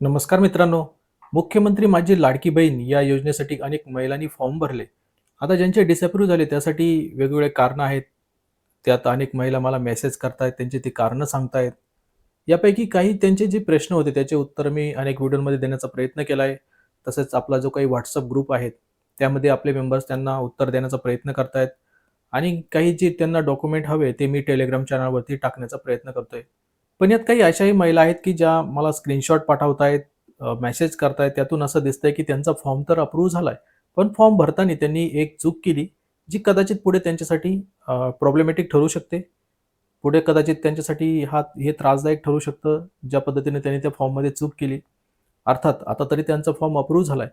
नमस्कार मित्रांनो. मुख्यमंत्री माझी लाडकी बहीण या योजनेसाठी अनेक महिलांनी फॉर्म भरले. आता ज्यांचे डिसअप्रूव्ह झाले त्यासाठी वेगवेगळे कारणं आहेत. त्यात अनेक महिला मला मेसेज करतायत त्यांची ती कारणं सांगतायत. यापैकी काही त्यांचे जे प्रश्न होते त्याचे उत्तर मी अनेक व्हिडिओमध्ये देण्याचा प्रयत्न केला आहे तसेच आपला जो काही व्हॉट्सअप ग्रुप आहे त्यामध्ये आपले मेंबर्स त्यांना उत्तर देण्याचा प्रयत्न करतायत. आणि काही जे त्यांना डॉक्युमेंट हवे ते मी टेलिग्राम चॅनलवरती टाकण्याचा प्रयत्न करतोय. पण यात काही अशाही महिला आहेत की ज्या मला स्क्रीनशॉट पाठवतायत मेसेज करतायत. त्यातून असं दिसतंय की त्यांचा फॉर्म तर अप्रूव्ह झालाय. पण फॉर्म भरताना त्यांनी एक चूक केली जी कदाचित पुढे त्यांच्यासाठी प्रॉब्लेमॅटिक ठरू शकते. पुढे कदाचित त्यांच्यासाठी हा हे त्रासदायक ठरू शकतं ज्या पद्धतीने त्यांनी त्या फॉर्ममध्ये चूक केली. अर्थात आता तरी त्यांचा फॉर्म अप्रूव्ह झालाय.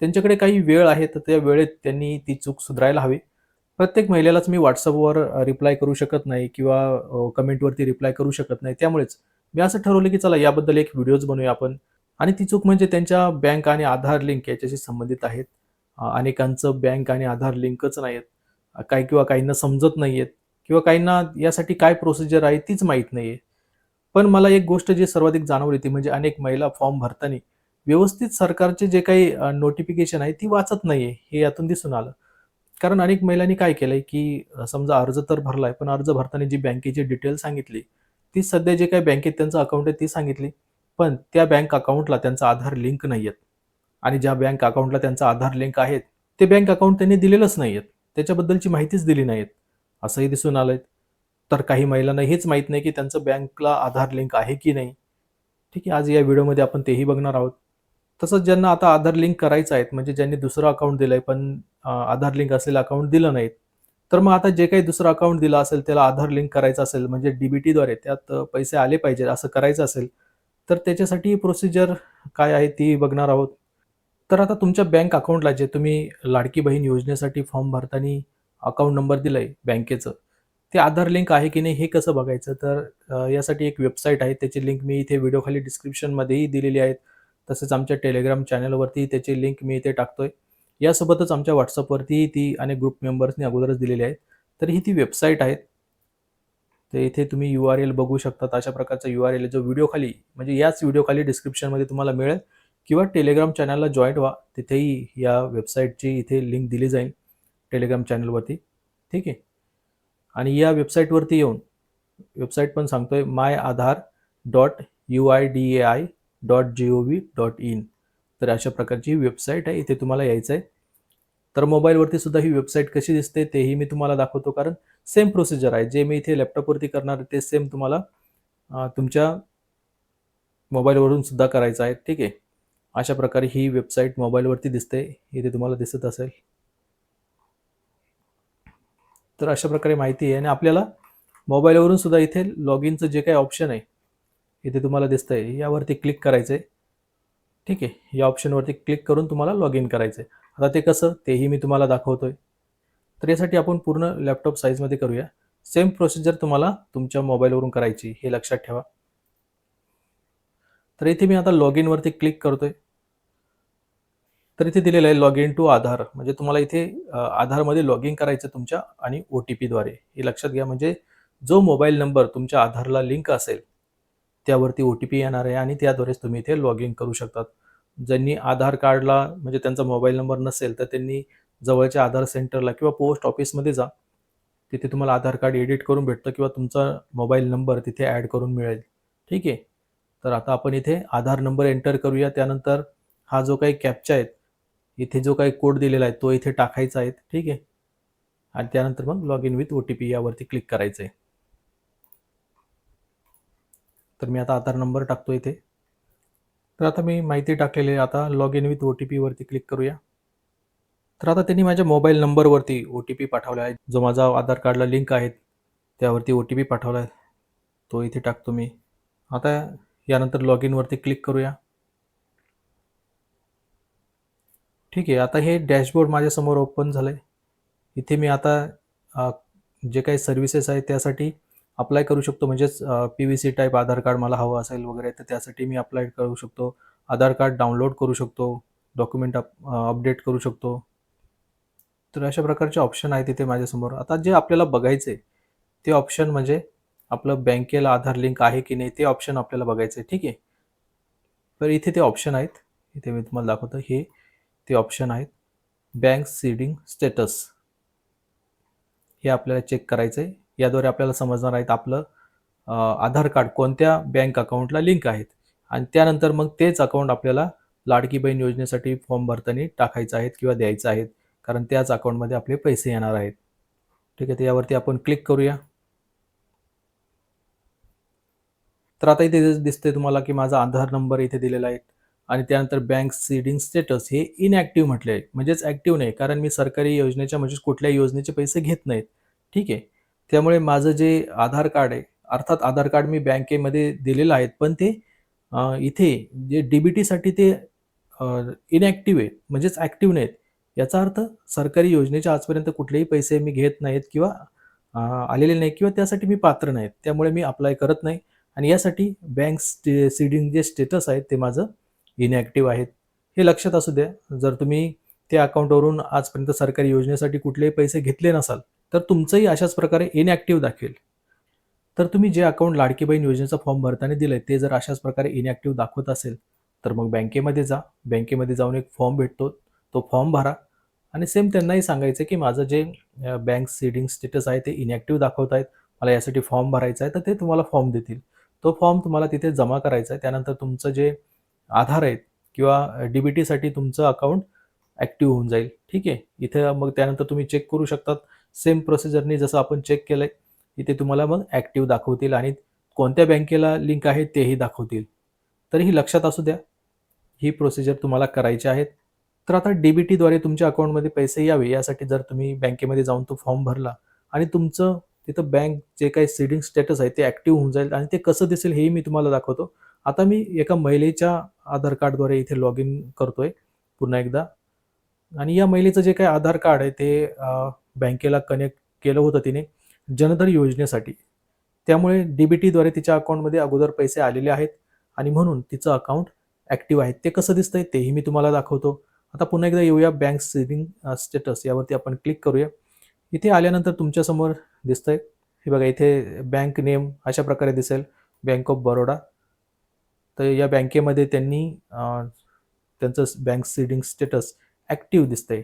त्यांच्याकडे काही वेळ आहे तर त्या वेळेत त्यांनी ती चूक सुधारायला हवी. प्रत्येक महिलेलाच मी व्हॉट्सअपवर रिप्लाय करू शकत नाही किंवा कमेंटवरती रिप्लाय करू शकत नाही. त्यामुळेच मी असं ठरवलं की चला याबद्दल एक व्हिडिओज बनवूया आपण. आणि ती चूक म्हणजे त्यांच्या बँक आणि आधार लिंक याच्याशी संबंधित आहेत. अनेकांचं बँक आणि आधार लिंकच नाहीत आहेत काही किंवा काहींना समजत नाहीयेत किंवा काहींना यासाठी काय प्रोसिजर आहे तीच माहीत नाहीये. पण मला एक गोष्ट जी सर्वाधिक जाणवली ती म्हणजे अनेक महिला फॉर्म भरताना व्यवस्थित सरकारचे जे काही नोटिफिकेशन आहे ती वाचत नाहीये हे यातून दिसून आलं. कारण अनेक महिलांनी काय केलंय की समजा अर्ज तर भरलाय पण अर्ज भरताना जी बँकेची डिटेल सांगितली ती सध्या जे काही बँकेत त्यांचं अकाउंट आहे ती सांगितली पण त्या बँक अकाउंटला त्यांचा आधार लिंक नाही आहेत आणि ज्या बँक अकाउंटला त्यांचा आधार लिंक आहेत ते बँक अकाउंट त्यांनी दिलेलंच नाही आहेत त्याच्याबद्दलची माहितीच दिली नाहीत असंही दिसून आलंय. तर काही महिलांना हेच माहीत नाही की त्यांचं बँकला आधार लिंक आहे की नाही. ठीक आहे आज या व्हिडिओमध्ये आपण तेही बघणार आहोत. तसंच ज्यांना आता आधार लिंक करायचं आहे म्हणजे ज्यांनी दुसरं अकाउंट दिलंय पण आधार लिंक असलेलं अकाउंट दिलं नाहीत तर मग आता जे काही दुसरं अकाउंट दिलं असेल त्याला आधार लिंक करायचं असेल म्हणजे डीबीटीद्वारे त्यात पैसे आले पाहिजे असं करायचं असेल तर त्याच्यासाठी प्रोसिजर काय आहे ती बघणार आहोत. तर आता तुमच्या बँक अकाउंटला जे तुम्ही लाडकी बहीण योजनेसाठी फॉर्म भरताना अकाउंट नंबर दिलाय बँकेचं ते आधार लिंक आहे की नाही हे कसं बघायचं? तर यासाठी एक वेबसाईट आहे त्याची लिंक मी इथे व्हिडिओखाली डिस्क्रिप्शनमध्येही दिलेली आहे तसेच आमच्या टेलिग्राम चॅनलवरती त्याची लिंक मी इथे टाकतोय. यासोबतच आमच्या व्हॉट्सअपवरतीही ती अनेक ग्रुप मेंबर्सनी अगोदरच दिलेली आहे तर ही ती वेबसाईट आहे. तर इथे तुम्ही यू आर एल बघू शकतात. अशा प्रकारचा यू आर एल जो व्हिडिओ खाली म्हणजे याच व्हिडिओ खाली डिस्क्रिप्शनमध्ये तुम्हाला मिळेल. किंवा टेलिग्राम चॅनलला जॉईंट व्हा. तिथेही या वेबसाईटची इथे लिंक दिली जाईल. टेलिग्राम चॅनलवरती ठीक आहे? आणि या वेबसाईटवरती येऊन वेबसाईट पण सांगतोय my Aadhaar dot U I D A I dot G O V dot in तर अशा प्रकारची वेबसाईट आहे इथे तुम्हाला यायचं आहे तर मोबाईलवरती सुद्धा ही वेबसाईट कशी दिसते तेही मी तुम्हाला दाखवतो कारण सेम प्रोसिजर आहे. जे मी इथे लॅपटॉपवरती करणार आहे ते सेम तुम्हाला तुमच्या मोबाईलवरून सुद्धा करायचं आहे. ठीक आहे? अशा प्रकारे ही वेबसाईट मोबाईलवरती दिसते. इथे तुम्हाला दिसत असेल. तर अशा प्रकारे माहिती आहे. आणि आपल्याला मोबाईलवरून सुद्धा इथे लॉग इनचं जे काही ऑप्शन आहे इथे तुम्हाला दिसतंय. यावरती क्लिक करायचं आहे ठीक आहे या ऑप्शनवरती क्लिक करून तुम्हाला लॉग इन करायचं आहे आता ते कसं तेही मी तुम्हाला दाखवतोय. तर यासाठी आपण पूर्ण लॅपटॉप साईजमध्ये करूया. सेम प्रोसिजर तुम्हाला तुमच्या मोबाईलवरून करायची हे लक्षात ठेवा. तर इथे मी आता लॉग इनवरती क्लिक करतोय. तर इथे दिलेलं आहे लॉग इन टू आधार. म्हणजे तुम्हाला इथे आधारमध्ये लॉग इन करायचं तुमच्या आणि ओ टी पीद्वारे हे लक्षात घ्या. म्हणजे जो मोबाईल नंबर तुमच्या आधारला लिंक असेल त्यावरती ओ टी पी येणार आहे आणि त्याद्वारेच तुम्ही इथे लॉग इन करू शकतात. ज्यांनी आधार कार्डला म्हणजे त्यांचा मोबाईल नंबर नसेल तर त्यांनी जवळच्या आधार सेंटरला किंवा पोस्ट ऑफिसमध्ये जा. तिथे तुम्हाला आधार कार्ड एडिट करून भेटतं किंवा तुमचा मोबाईल नंबर तिथे ॲड करून मिळेल. ठीक आहे? तर आता आपण इथे आधार नंबर एंटर करूया. त्यानंतर हा जो काही कॅप्चा आहे इथे जो काही कोड दिलेला आहे तो इथे टाकायचा आहे. ठीक आहे? आणि त्यानंतर मग log in with O T P यावरती क्लिक करायचं आहे तर मी आता आधार नंबर टाकतो इथे. तर आता मी माहिती टाकलेली आहे आता log in with O T पीवरती click करूया. तर आता त्यांनी माझ्या मोबाईल नंबरवरती ओ टी पी पाठवला आहे. जो माझा आधार कार्डला लिंक आहे त्यावरती ओ टी पी पाठवला आहे. तो इथे टाकतो मी. आता यानंतर लॉग इनवरती क्लिक करूया. ठीक आहे आता हे डॅशबोर्ड माझ्यासमोर ओपन झालं आहे इथे मी आता जे काही सर्व्हिसेस आहे त्यासाठी अप्लाय करू शकतो. म्हणजेच P V C type Aadhaar card मला हवं असेल वगैरे तर त्यासाठी मी अप्लाय करू शकतो. आधार कार्ड डाउनलोड करू शकतो. डॉक्युमेंट अप अपडेट करू शकतो. तर अशा प्रकारचे ऑप्शन आहेत इथे माझ्यासमोर. आता जे आपल्याला बघायचं आहे ते ऑप्शन म्हणजे आपलं बँकेला आधार लिंक आहे की नाही ते ऑप्शन आपल्याला बघायचं आहे. ठीक आहे? तर इथे ते ऑप्शन आहेत. इथे मी तुम्हाला दाखवतो. हे ते ऑप्शन आहेत. बँक सीडिंग स्टेटस हे आपल्याला चेक करायचं आहे याद्वारे आपल्याला समजणार आहेत आपलं आधार कार्ड कोणत्या बँक अकाउंटला लिंक आहेत. आणि त्यानंतर मग तेच अकाउंट आपल्याला लाडकी बहीण योजनेसाठी फॉर्म भरताना टाकायचं आहेत किंवा द्यायचं आहेत. कारण त्याच अकाउंटमध्ये आपले पैसे येणार आहेत. ठीक आहे तर यावरती आपण क्लिक करूया. तर आता इथे दिसतंय तुम्हाला की माझा आधार नंबर इथे दिलेला आहे. आणि त्यानंतर बँक सीडिंग स्टेटस हे इनॲक्टिव्ह म्हटले आहे. म्हणजेच ॲक्टिव्ह नाही कारण मी सरकारी योजनेच्या म्हणजे कुठल्याही योजनेचे पैसे घेत नाहीत. ठीक आहे त्यामुळे माझं जे आधार कार्ड आहे अर्थात आधार कार्ड मी बँकेमध्ये दिलेलं आहे पण ते इथे जे डी बी टीसाठी ते इनॲक्टिव्ह आहे म्हणजेच ॲक्टिव्ह नाहीत. याचा अर्थ सरकारी योजनेच्या आजपर्यंत कुठलेही पैसे मी घेत नाहीत किंवा आलेले नाही किंवा त्यासाठी मी पात्र नाहीत. त्यामुळे मी अप्लाय करत नाही. आणि यासाठी बँक स्टे सीडिंग जे स्टेटस आहेत ते माझं इनॲक्टिव्ह आहेत हे लक्षात असू द्या. जर तुम्ही त्या अकाउंटवरून आजपर्यंत सरकारी योजनेसाठी कुठलेही पैसे घेतले नसाल तर तुमचंही अशाच प्रकारे इनॲक्टिव्ह दाखवेल. तर तुम्ही जे अकाउंट लाडकी बहीण योजनेचा फॉर्म भरताना दिलंय ते जर अशाच प्रकारे इनॲक्टिव्ह दाखवत असेल तर मग बँकेमध्ये जा. बँकेमध्ये जाऊन एक फॉर्म भेटतो तो फॉर्म भरा. आणि सेम त्यांनाही सांगायचं की माझं जे बँक सीडिंग स्टेटस आहे ते इनॲक्टिव्ह दाखवत आहेत. मला यासाठी फॉर्म भरायचा आहे तर ते तुम्हाला फॉर्म देतील. तो फॉर्म तुम्हाला तिथे जमा करायचा आहे. त्यानंतर तुमचं जे आधार आहेत किंवा डी बी टीसाठी तुमचं अकाउंट ॲक्टिव्ह होऊन जाईल. ठीक आहे? इथे मग त्यानंतर तुम्ही चेक करू शकतात. सेम प्रोसिजरनी जसं आपण चेक केलं आहे इथे तुम्हाला मग ॲक्टिव्ह दाखवतील आणि कोणत्या बँकेला लिंक आहे तेही दाखवतील. तरीही लक्षात असू द्या ही प्रोसिजर तुम्हाला करायची आहेत. तर आता डी बी टीद्वारे तुमच्या अकाउंटमध्ये पैसे यावे यासाठी जर तुम्ही बँकेमध्ये जाऊन तो फॉर्म भरला आणि तुमचं तिथं बँक जे काही सीडिंग स्टेटस आहे ते ॲक्टिव्ह होऊन जाईल आणि ते कसं दिसेल हेही मी तुम्हाला दाखवतो. आता मी एका महिलेच्या आधार कार्डद्वारे इथे लॉग इन करतोय पुन्हा एकदा. आणि या महिलेचं जे काही आधार कार्ड आहे ते बँकेला कनेक्ट केलं होतं तिने जनधन योजनेसाठी. त्यामुळे डी बी टीद्वारे तिच्या अकाउंटमध्ये अगोदर पैसे आलेले आहेत आणि म्हणून तिचं अकाउंट ॲक्टिव्ह आहे. ते कसं दिसतंय तेही मी तुम्हाला दाखवतो. आता पुन्हा एकदा येऊया बँक सेविंग स्टेटस यावरती आपण क्लिक करूया. इथे आल्यानंतर तुमच्यासमोर दिसतंय. हे बघा इथे बँक नेम अशा प्रकारे दिसेल. बँक ऑफ बरोडा तर या बँकेमध्ये त्यांनी त्यांचं बँक सीडिंग स्टेटस ॲक्टिव्ह दिसतंय.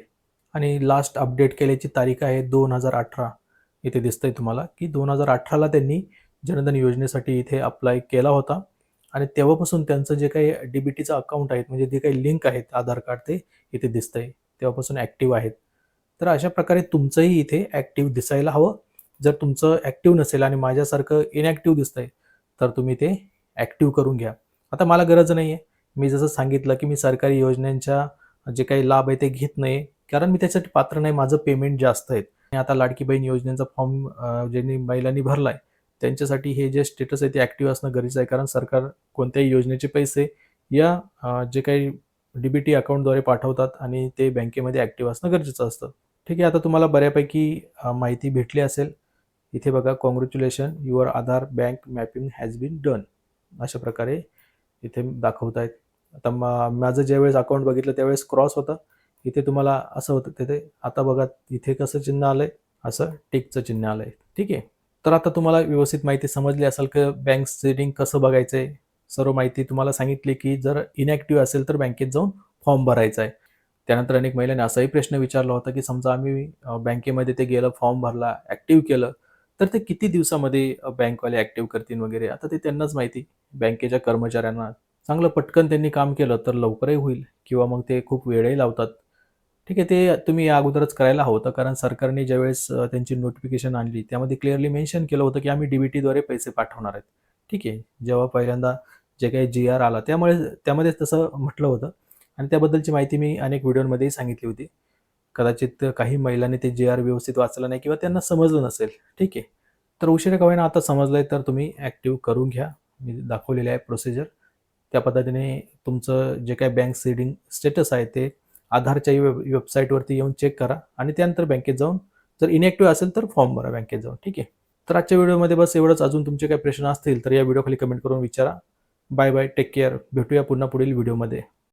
आणि लास्ट अपडेट केल्याची तारीख आहे दोन हजार अठरा. इथे दिसतंय तुम्हाला की दोन हजार अठराला त्यांनी जनधन योजनेसाठी इथे अप्लाय केला होता. आणि तेव्हापासून त्यांचं जे काही डी बी टीचं अकाउंट आहेत म्हणजे जे काही लिंक आहेत आधार कार्ड ते इथे दिसतंय. तेव्हापासून ॲक्टिव्ह आहेत. तर अशा प्रकारे तुमचंही इथे ॲक्टिव्ह दिसायला हवं. जर तुमचं ॲक्टिव्ह नसेल आणि माझ्यासारखं इनॲक्टिव्ह दिसतंय तर तुम्ही ते ॲक्टिव्ह करून घ्या. आता मला गरज नाही आहे मी जसं सांगितलं की मी सरकारी योजनांच्या जे काही लाभ आहे ते घेत नाही कारण मी त्यासाठी पात्र नाही माझं पेमेंट जास्त आहे आणि आता लाडकी बहीण योजनेचा फॉर्म ज्यांनी महिलांनी भरला आहे त्यांच्यासाठी हे जे स्टेटस आहे ते ॲक्टिव्ह असणं गरजेचं आहे. कारण सरकार कोणत्याही योजनेचे पैसे या जे काही डी बी टी अकाउंटद्वारे पाठवतात आणि ते बँकेमध्ये ॲक्टिव्ह असणं गरजेचं असतं. ठीक आहे आता तुम्हाला बऱ्यापैकी माहिती भेटली असेल. इथे बघा congratulation your Aadhaar bank mapping has been done अशा प्रकारे इथे दाखवत आहेत आता मा माझं ज्यावेळेस अकाउंट बघितलं त्यावेळेस क्रॉस होतं. इथे तुम्हाला असं होतं तिथे आता बघा इथे कसं चिन्ह आलंय असं टिकचं चिन्ह आलंय. ठीक आहे? तर आता तुम्हाला व्यवस्थित माहिती समजली असेल की बँक सेटिंग कसं बघायचं आहे सर्व माहिती तुम्हाला सांगितली की जर इनॅक्टिव्ह असेल तर बँकेत जाऊन फॉर्म भरायचा आहे. त्यानंतर अनेक महिलांनी असाही प्रश्न विचारला होता की समजा आम्ही बँकेमध्ये ते गेलं फॉर्म भरला ॲक्टिव्ह केलं तर ते किती दिवसामध्ये बँकवाले ॲक्टिव्ह करतील वगैरे? आता ते त्यांनाच माहिती. बँकेच्या कर्मचाऱ्यांना चांगलं पटकन त्यांनी काम केलं तर लवकरही होईल किंवा मग ते खूप वेळही लावतात. ठीक आहे ते तुम्ही या अगोदरच करायला हवं होतं. कारण सरकारने ज्यावेळेस त्यांची नोटिफिकेशन आणली त्यामध्ये क्लिअरली मेन्शन केलं होतं की आम्ही डी बी टीद्वारे पैसे पाठवणार आहेत. ठीक आहे जेव्हा पहिल्यांदा जे काही जी आर आला त्यामुळे त्यामध्ये तसं म्हटलं होतं. आणि त्याबद्दलची माहिती मी अनेक व्हिडिओमध्येही सांगितली होती. कदाचित काही महिलांनी ते जे आर व्यवस्थित वाचलं नाही किंवा त्यांना समजलं नसेल. ठीक आहे तर उशिरा का होईना आता आहे तर तुम्ही ॲक्टिव्ह करून घ्या. मी दाखवलेली आहे प्रोसिजर त्या पद्धतीने तुमचं जे काही बँक सीडिंग स्टेटस आहे ते आधारच्या वेब वेबसाईटवरती येऊन चेक करा आणि त्यानंतर बँकेत जाऊन जर इनॅक्टिव्ह असेल तर फॉर्म भरा बँकेत जाऊन ठीक आहे? तर आजच्या व्हिडिओमध्ये बस एवढंच. अजून तुमचे काही प्रश्न असतील तर या व्हिडिओखाली कमेंट करून विचारा. बाय बाय टेक केअर भेटूया पुन्हा पुढील व्हिडिओमध्ये